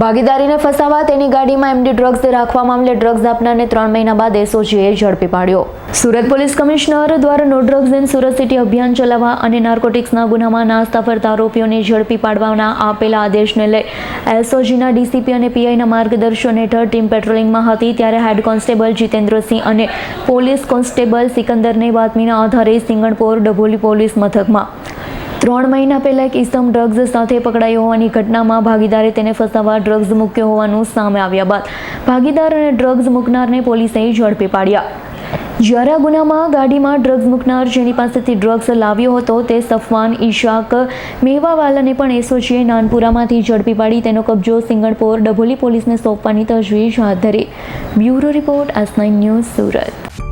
ભાગીદારીને ફસાવા તેની ગાડીમાં એમડી ડ્રગ્સ રાખવા મામલે ડ્રગ્સ આપનારને ત્રણ મહિના બાદ એસઓજીએ ઝડપી પાડ્યો. સુરત પોલીસ કમિશનર દ્વારા no drugs in Surat city અભિયાન ચલાવવા અને નાર્કોટિક્સના ગુનામાં નાસ્તા ફરતા આરોપીઓને ઝડપી પાડવાના આપેલા આદેશને લઈ એસઓજીના ડીસીપી અને પીઆઈના માર્ગદર્શન હેઠળ ટીમ પેટ્રોલિંગમાં હતી ત્યારે હેડ કોન્સ્ટેબલ જીતેન્દ્રસિંહ અને પોલીસ કોન્સ્ટેબલ સિકંદરને બાતમીના આધારે સિંગણપોર ડભોલી પોલીસ મથકમાં ત્રણ મહિના પહેલા એક ઇસમ ડ્રગ્સ સાથે પકડાયો હોવાની ઘટનામાં ભાગીદારે તેને ફસાવવા ડ્રગ્સ મૂક્યો હોવાનું સામે આવ્યા બાદ ભાગીદાર અને ડ્રગ્સ મૂકનારને પોલીસે ઝડપી પાડ્યા. જ્યારે ગુનામાં ગાડીમાં ડ્રગ્સ મૂકનાર જેની પાસેથી ડ્રગ્સ લાવ્યો હતો તે સફવાન ઈશાક મેવાવાલાને પણ એસઓજીએ નાનપુરામાંથી ઝડપી પાડી તેનો કબજો સિંગણપોર ડભોલી પોલીસને સોંપવાની તજવીજ હાથ ધરી. Bureau report S news Surat.